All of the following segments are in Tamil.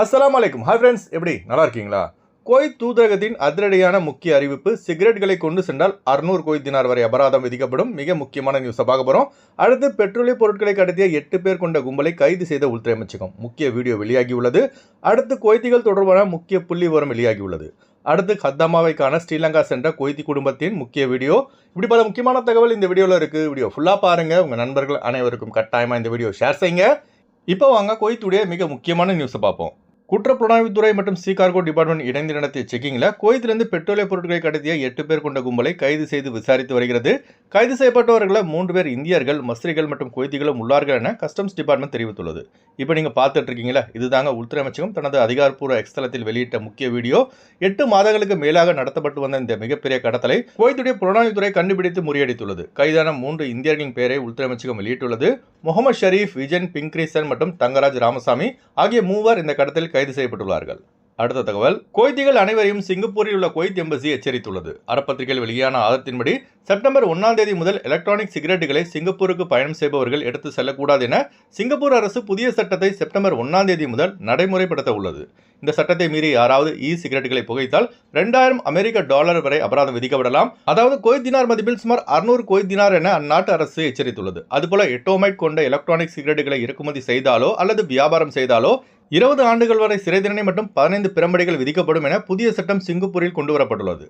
அஸ்லாம் அலைக்கும். ஹாய் ஃப்ரெண்ட்ஸ் எப்படி? நல்லா இருக்கீங்களா? கோய் தூதரகத்தின் அதிரடியான முக்கிய அறிவிப்பு சிகரெட்களை கொண்டு சென்றால் அறுநூறு கோய் தினார் வரை அபராதம் விதிக்கப்படும். மிக முக்கியமான நியூஸை பார்க்க போகிறோம் அடுத்து பெட்ரோலிய பொருட்களை கடத்திய எட்டு பேர் கொண்ட கும்பலை கைது செய்த உள்துறை அமைச்சகம். முக்கிய வீடியோ வெளியாகியுள்ளது. அடுத்து கொய்த்திகள் தொடர்பான முக்கிய புள்ளி விவரம் வெளியாகியுள்ளது. அடுத்து ஹத்தாமாவைக்கான ஸ்ரீலங்கா சென்ற கொய்தி குடும்பத்தின் முக்கிய வீடியோ இப்படி பல முக்கியமான தகவல் இந்த வீடியோவில் இருக்குது வீடியோ ஃபுல்லாக பாருங்கள் உங்கள் நண்பர்கள் அனைவருக்கும் கட்டாயமாக இந்த வீடியோ ஷேர் செய்யுங்க. இப்போ வாங்க கொய்த்துடைய மிக முக்கியமான நியூஸை பார்ப்போம். குற்றப்புலனாய்வுத்துறை மற்றும் சி கார்கோ டிபார்ட்மெண்ட் இணைந்து நடத்திய செக்கிங்கில் கோயத்திலிருந்து பெட்ரோலிய பொருட்களை கடத்திய எட்டு பேர் கொண்ட கும்பலை கைது செய்து விசாரித்து வருகிறது. கைது செய்யப்பட்டவர்களில் மூன்று பேர் இந்தியர்கள் மஸ்திரிகள் மற்றும் குவைத்திகளும் உள்ளார்கள் என கஸ்டம்ஸ் டிபார்ட்மெண்ட் தெரிவித்துள்ளது. இப்போ நீங்கள் பார்த்துட்டு இருக்கீங்களா இதுதாங்க உள்துறை அமைச்சகம் தனது அதிகாரப்பூர்வ எக்ஸ்தலத்தில் வெளியிட்ட முக்கிய வீடியோ. எட்டு மாதங்களுக்கு மேலாக நடத்தப்பட்டு வந்த இந்த மிகப்பெரிய கடத்தலை குவைத்துடைய புலனாய்வுத்துறை கண்டுபிடித்து முறியடித்துள்ளது. கைதான மூன்று இந்தியர்களின் பெயரை உள்துறை அமைச்சகம் வெளியிட்டுள்ளது. முகமது ஷரீஃப் விஜன் பிங்க்ரீசன் மற்றும் தங்கராஜ் ராமசாமி ஆகிய மூவர் இந்த கடத்தலில் கைது செய்யப்பட்டுள்ளார்கள். அடுத்த தகவல். கொய்திகள் அனைவரையும் சிங்கப்பூரில் உள்ள கொய்த் எம்பசி எச்சரித்துள்ளது. அறப்பத்திரிகையில் வெளியான ஆதத்தின்படி செப்டம்பர் ஒன்றாம் தேதி முதல் எலக்ட்ரானிக் சிகரெட்டுகளை சிங்கப்பூருக்கு பயணம் செய்பவர்கள் எடுத்து செல்லக்கூடாது என சிங்கப்பூர் அரசு புதிய சட்டத்தை செப்டம்பர் ஒன்றாம் தேதி முதல் நடைமுறைப்படுத்த உள்ளது. இந்த சட்டத்தை மீறி யாராவது இ சிகரெட்டுகளை புகைத்தால் ரெண்டாயிரம் அமெரிக்க டாலர் வரை அபராதம் விதிக்கப்படலாம். அதாவது கொய்தினார் தினார் மதிப்பில் சுமார் அறுநூறு கொய்தினார் தினார் என அந்நாட்டு அரசு எச்சரித்துள்ளது. அதுபோல எட்டோமைட் கொண்ட எலக்ட்ரானிக் சிகரெட்டுகளை இறக்குமதி செய்தாலோ அல்லது வியாபாரம் செய்தாலோ இருபது ஆண்டுகள் வரை சிறை தண்டனை மற்றும் பதினைந்து பிரம்படிகள் விதிக்கப்படும் என புதிய சட்டம் சிங்கப்பூரில் கொண்டு வரப்பட்டுள்ளது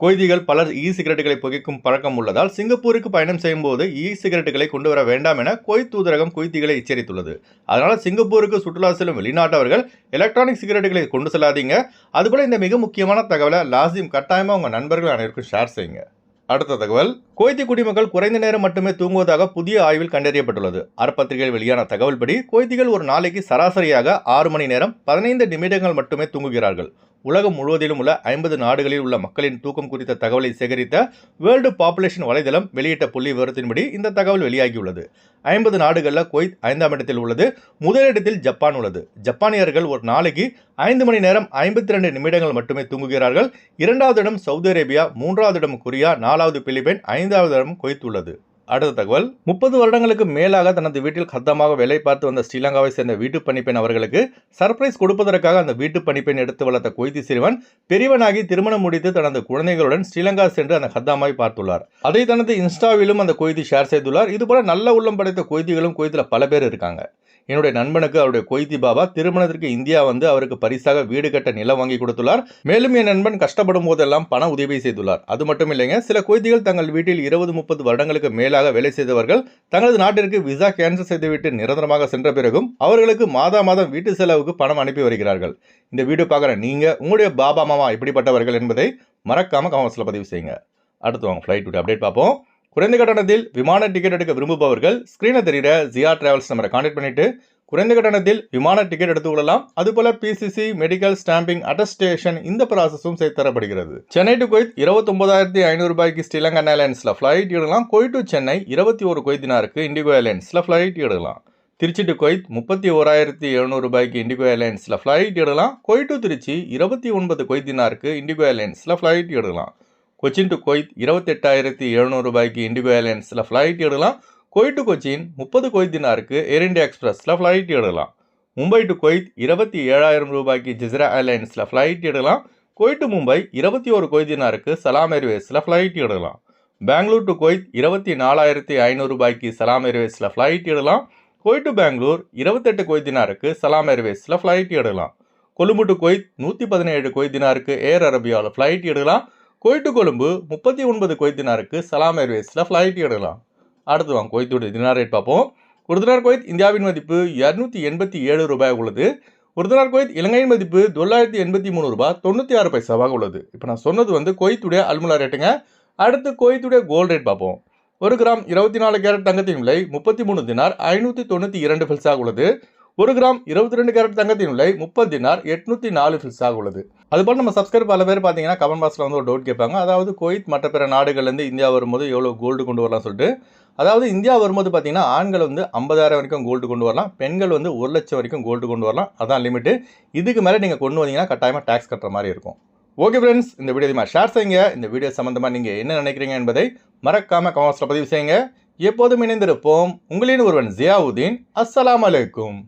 கொய்திகள் பலர் இ சிகரெட்டுகளை புகைக்கும் பழக்கம் உள்ளதால் சிங்கப்பூருக்கு பயணம் செய்யும்போது இ சிகரெட்டுகளை கொண்டு வர வேண்டாம் என கொய்த் தூதரகம் கொய்திகளை எச்சரித்துள்ளது. அதனால் சிங்கப்பூருக்கு சுற்றுலா செல்லும் வெளிநாட்டவர்கள் எலக்ட்ரானிக் சிகரெட்டுகளை கொண்டு செல்லாதீங்க. அதுபோல் இந்த மிக முக்கியமான தகவலை லாசிம் கட்டாயமாக உங்கள் நண்பர்கள் அனைவருக்கும் ஷேர் செய்யுங்க. அடுத்த தகவல். குவைத்தி குடிமக்கள் குறைந்த நேரம் மட்டுமே தூங்குவதாக புதிய ஆய்வில் கண்டறியப்பட்டுள்ளது. அறப்பத்திரிகையில் வெளியான தகவல்படி குவைத்திகள் ஒரு நாளைக்கு சராசரியாக ஆறு மணி நேரம் பதினைந்து நிமிடங்கள் மட்டுமே தூங்குகிறார்கள். உலகம் முழுவதிலும் உள்ள ஐம்பது நாடுகளில் உள்ள மக்களின் தூக்கம் குறித்த தகவலை சேகரித்த வேர்ல்டு பாப்புலேஷன் வலைதளம் வெளியிட்ட புள்ளி விவரத்தின்படி இந்த தகவல் வெளியாகியுள்ளது. ஐம்பது நாடுகளில் குவைத் ஐந்தாம் இடத்தில் உள்ளது முதலிடத்தில் ஜப்பான் உள்ளது. ஜப்பானியர்கள் ஒரு நாளைக்கு ஐந்து மணி நேரம் ஐம்பத்தி ரெண்டு நிமிடங்கள் மட்டுமே தூங்குகிறார்கள். இரண்டாவது இடம் சவுதி அரேபியா மூன்றாவது இடம் கொரியா நாலாவது பிலிப்பைன் ஐந்தாவது இடம் குவைத் அடுத்த தகவல் முப்பது வருடங்களுக்கு மேலாக தனது வீட்டில் கத்தமாக வேலை பார்த்து வந்த ஸ்ரீலங்காவை சேர்ந்த வீட்டு பணிப்பெண் அவர்களுக்கு சர்ப்ரைஸ் கொடுப்பதற்காக அந்த வீட்டு பணிப்பெண் எடுத்து வளர்த்த கொய்தி சிறுவன் பெரியவனாகி திருமணம் முடித்து தனது குழந்தைகளுடன் ஸ்ரீலங்கா சென்று அந்த கத்தாமாவை பார்த்துள்ளார். அதை தனது இன்ஸ்டாவிலும் அந்த கொய்தி ஷேர் செய்துள்ளார். இதுபோல நல்ல உள்ளம் படைத்த கொய்திகளும் கொய்தில் பல பேர் இருக்காங்க. என்னுடைய நண்பனுக்கு அவருடைய கொய்தி பாபா திருமணத்திற்கு இந்தியா வந்து அவருக்கு பரிசாக வீடு கட்ட நிலம் வாங்கி கொடுத்துள்ளார். மேலும் என் நண்பன் கஷ்டப்படும் போதெல்லாம் பண உதவி செய்துள்ளார். அது மட்டும் இல்லைங்க சில கொய்திகள் தங்கள் வீட்டில் இருபது முப்பது வருடங்களுக்கு மேலாக வேலை செய்தவர்கள் தங்களது நாட்டிற்கு விசா கேன்சல் செய்துவிட்டு நிரந்தரமாக சென்ற பிறகும் அவர்களுக்கு மாதா மாதம் வீட்டு செலவுக்கு பணம் அனுப்பி வருகிறார்கள். இந்த வீடியோ பார்க்குற நீங்கள் உங்களுடைய பாபா மாமா எப்படிப்பட்டவர்கள் என்பதை மறக்காமல் கமெண்ட்ஸில் பதிவு செய்யுங்க. அடுத்து வாங்க ஃப்ளைட் அப்டேட் பார்ப்போம். குறைந்த கட்டணத்தில் விமான டிக்கெட் எடுக்க விரும்புபவர்கள் ஸ்க்ரீனை தெரிகிற ஜியா டிராவல்ஸ் நம்பரை கான்டாக்ட் பண்ணிட்டு குறைந்த கட்டணத்தில் விமான டிக்கெட் எடுத்து கொள்ளலாம். அதுபோல பிசிசி மெடிக்கல் ஸ்டாம்பிங் அட்டஸ்டேஷன் இந்த ப்ராசஸும் செய்து தரப்படுகிறது. சென்னை டு கொய்த் இருபத்தொன்பதாயிரத்தி ஐநூறு ரூபாய்க்கு ஸ்ரீலங்கா ஏர்லைன்ஸில் ஃப்ளைட் எடுக்கலாம். கொய் டு சென்னை இருபத்தி ஒரு கொய்தினாருக்கு இண்டிகோ ஏர்லைன்ஸில் ஃப்ளைட் எடுக்கலாம். திருச்சி டு கொய்த் முப்பத்தி ஓராயிரத்தி எழுநூறு ரூபாய்க்கு இண்டிகோ ஏர்லைன்ஸில் ஃப்ளைட் எடுக்கலாம். கொய் டு திருச்சி இருபத்தி ஒன்பது கொய்தினாருக்கு இண்டிகோ ஏர்லைன்ஸில் ஃப்ளைட் எடுக்கலாம். கொச்சின் டு கொய்த் இருபத்தெட்டாயிரத்தி எழுநூறு ரூபாய்க்கு இண்டிகோ ஏர்லைன்ஸில் ஃப்ளைட் எடுக்கலாம். கொய்ட் டு கொச்சின் முப்பது கொய்தினாருக்கு ஏர் இண்டியா எக்ஸ்பிரஸில் ஃப்ளைட் எடுக்கலாம். மும்பை டு கொய்த் இருபத்தி ஏழாயிரம் ரூபாய்க்கு ஜிஸ்ரா ஏர்லைன்ஸில் ஃப்ளைட் எடுக்கலாம். கொய்ட் டு மும்பை இருபத்தி ஒரு கொய்தினாருக்கு சலாம் ஏர்வேஸில் ஃப்ளைட் எடுக்கலாம். பெங்களூர் டு கொய்த் இருபத்தி நாலாயிரத்தி ஐநூறு ரூபாய்க்கு சலாம் ஏர்வேஸில் ஃப்ளைட் எடுக்கலாம். கொய்ட் டு பெங்களூர் இருபத்தெட்டு கொய்தினாருக்கு சலாம் ஏர்வேஸில் ஃப்ளைட் எடுக்கலாம். கொழும்பு டு கொய்த் நூற்றி பதினேழு கொய்தினாருக்கு ஏர் அரபியாவில் ஃப்ளைட் எடுக்கலாம். கொய்ட் கொழும்பு முப்பத்தி ஒன்பது கொய்தினாருக்கு சலாம் ஏர்வேஸில் ஃப்ளைட் எடுக்கலாம். அடுத்து வாங்க குவைத்தோட தினார் ரேட் பார்ப்போம். ஒரு தினார் குவைத் இந்தியாவின் மதிப்பு இரநூத்தி எண்பத்தி ஏழு ரூபாய் உள்ளது. ஒரு தினார் குவைத் இலங்கையின் மதிப்பு தொள்ளாயிரத்தி எண்பத்தி மூணு ரூபாய் தொண்ணூற்றி ஆறு பைசாவாக உள்ளது. இப்போ நான் சொன்னது வந்து குவைத்துடைய அல்முலா ரேட்டுங்க அடுத்து குவைத்துடைய கோல்டு ரேட் பார்ப்போம். ஒரு கிராம் இருபத்தி நாலு கேரட் தங்கத்தின் விலை முப்பத்தி மூணு தினார் ஐநூற்றி தொண்ணூற்றி இரண்டு பில்ஸாக உள்ளது. ஒரு கிராம் இருபத்தி ரெண்டு கேரட் தங்கத்தின் விலை முப்பது தினார் எட்நூற்றி நாலு பில்ஸாக உள்ளது. அதுபோல் நம்ம சப்ஸ்கிரைப் பல பேர் பார்த்தீங்கன்னா கமெண்ட் பாக்ஸில் வந்து ஒரு டவுட் கேட்பாங்க. அதாவது குவைத் மற்ற பிற நாடுகள்லேருந்து இந்தியா வரும்போது எவ்வளோ கோல்டு கொண்டு வரலாம் சொல்லிட்டு. அதாவது இந்தியா வரும்போது பார்த்தீங்கன்னா ஆண்கள் வந்து ஐம்பதாயிரம் வரைக்கும் கோல்டு கொண்டு வரலாம். பெண்கள் வந்து ஒரு லட்சம் வரைக்கும் கோல்டு கொண்டு வரலாம். அதான் லிமிட்டு இதுக்கு மேலே நீங்கள் கொண்டு வந்தீங்கன்னா கட்டாயமாக டேக்ஸ் கட்டுற மாதிரி இருக்கும். ஓகே ஃப்ரெண்ட்ஸ் இந்த வீடியோ அதிகமாக ஷேர் செய்யுங்க. இந்த வீடியோ சம்மந்தமாக நீங்கள் என்ன நினைக்கிறீங்க என்பதை மறக்காமல் கமெண்ட்ஸில் பதிவு செய்யுங்க. எப்போதும் இணைந்திருப்போம். உங்களின் ஒருவன் ஜியாவுதீன். அஸ்லாம் அலைக்கும்.